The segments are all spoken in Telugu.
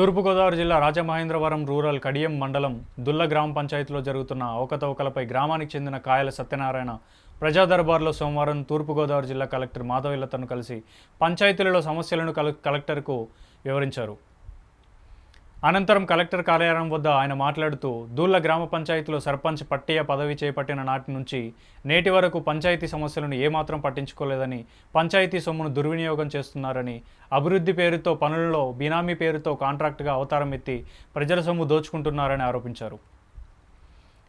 తూర్పుగోదావరి జిల్లా రాజమహేంద్రవరం రూరల్ కడియం మండలం దుల్ల గ్రామ పంచాయతీలో జరుగుతున్న అవకతవకలపై గ్రామానికి చెందిన కాయల సత్యనారాయణ ప్రజా దర్బార్లో సోమవారం తూర్పుగోదావరి జిల్లా కలెక్టర్ మాధవిలతను కలిసి పంచాయతీలలో సమస్యలను కలెక్టర్కు వివరించారు. అనంతరం కలెక్టర్ కార్యాలయం వద్ద ఆయన మాట్లాడుతూ దూళ్ళ గ్రామ పంచాయతీలో సర్పంచ్ పట్టియ పదవి చేపట్టిన నాటి నుంచి నేటి వరకు పంచాయతీ సమస్యలను ఏమాత్రం పట్టించుకోలేదని పంచాయతీ సొమ్మును దుర్వినియోగం చేస్తున్నారని అభివృద్ధి పేరుతో పనులలో బినామీ పేరుతో కాంట్రాక్టుగా అవతారం ఎత్తి ప్రజల సొమ్ము దోచుకుంటున్నారని ఆరోపించారు.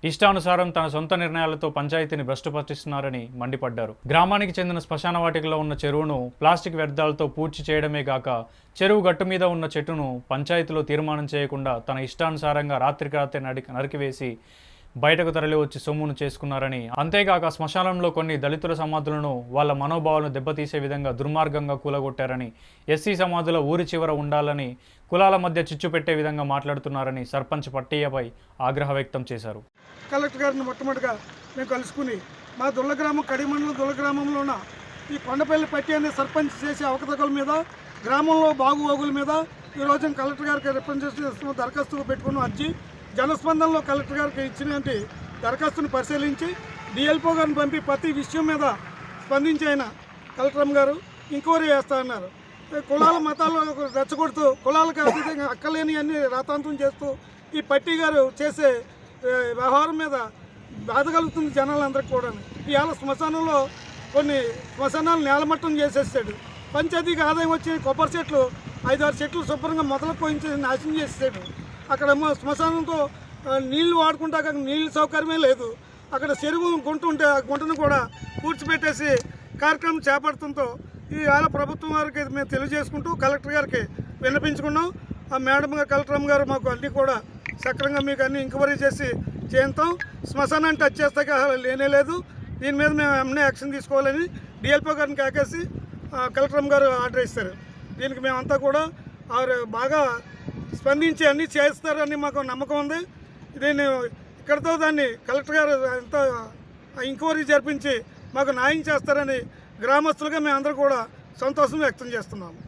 ఇష్టానుసారం తన సొంత నిర్ణయాలతో పంచాయతీని భ్రష్టుపర్టిస్తున్నారని మండిపడ్డారు. గ్రామానికి చెందిన శ్మశాన వాటికలో ఉన్న చెరువును ప్లాస్టిక్ వ్యర్థాలతో పూడ్చి చేయడమే గాక చెరువు గట్టు మీద ఉన్న చెట్టును పంచాయతీలో తీర్మానం చేయకుండా తన ఇష్టానుసారంగా రాత్రికి రాత్రి నడి నరికివేసి బయటకు తరలి వచ్చి సొమ్మును చేసుకున్నారని అంతేగాక శ్మశానంలో కొన్ని దళితుల సమాధులను వాళ్ళ మనోభావాలను దెబ్బతీసే విధంగా దుర్మార్గంగా కూలగొట్టారని ఎస్సీ సమాధుల ఊరి చివర ఉండాలని కులాల మధ్య చిచ్చు పెట్టే విధంగా మాట్లాడుతున్నారని సర్పంచ్ పట్టయ్యపై ఆగ్రహ వ్యక్తం చేశారు. కలెక్టర్ గారిని మొట్టమొదటిగా మేము కలుసుకుని మా దుల్లగ్రామం గ్రామం దుల్లగ్రామంలో గ్రామంలో ఉన్న ఈ కొండపల్లి పట్టి అనే సర్పంచ్ చేసే అవకతవకల మీద గ్రామంలో బాగుబాగుల మీద ఈ రోజు కలెక్టర్ గారికి రిప్రజెంటేషన్ దరఖాస్తు పెట్టుకున్న వచ్చి జనస్పందనలో కలెక్టర్ గారికి ఇచ్చినటువంటి దరఖాస్తును పరిశీలించి డిఎల్పో గారిని పంపి ప్రతి విషయం మీద స్పందించి ఆయన కలెక్టర్ గారు ఎంక్వైరీ చేస్తా అన్నారు. కులాల మతాలు రెచ్చగొడుతూ కులాలకు అతీతంగా అక్కలేని అన్ని రాతాంతం చేస్తూ ఈ పట్టి గారు చేసే వ్యవహారం మీద బాధ కలుగుతుంది జనాలందరికీ కూడా ఇవాళ శ్మశానంలో కొన్ని శ్మశానాలు నేలమట్టం చేసేసాడు. పంచాయతీకి ఆదాయం వచ్చి కొబ్బరి చెట్లు ఐదారు చెట్లు శుభ్రంగా మొదలు పోయించి నాశనం చేసేసాడు. అక్కడేమో శ్మశానంతో నీళ్ళు వాడుకుంటే అక్కడ నీళ్ళ సౌకర్యమే లేదు. అక్కడ చెరువు గుంట ఉంటే ఆ గుంటను కూడా పూడ్చిపెట్టేసి కార్యక్రమం చేపడుతుందో ఈ వేళ ప్రభుత్వం వారికి మేము తెలియజేసుకుంటూ కలెక్టర్ గారికి విన్నపించుకున్నాం. ఆ మేడం గారు కలెక్టర్ అమ్మ గారు మాకు అన్నీ కూడా సక్రంగా మీకు అన్ని ఎంక్వైరీ చేసి చేస్తాం శ్మశానాన్ని టచ్ చేస్తే లేనే లేదు. దీని మీద మేము ఏమన్నా యాక్షన్ తీసుకోవాలని డిఎల్పో గారిని కాకేసి కలెక్టర్ అమ్మ గారు ఆర్డర్ ఇస్తారు. దీనికి మేమంతా కూడా వారు బాగా స్పందించి అన్నీ చేస్తారని మాకు నమ్మకం ఉంది. దీన్ని ఇక్కడితో దాన్ని కలెక్టర్ గారు ఎంత ఎంక్వైరీ జరిపించి మాకు న్యాయం చేస్తారని గ్రామస్తులుగా మేమందరూ కూడా సంతోషం వ్యక్తం చేస్తున్నాము.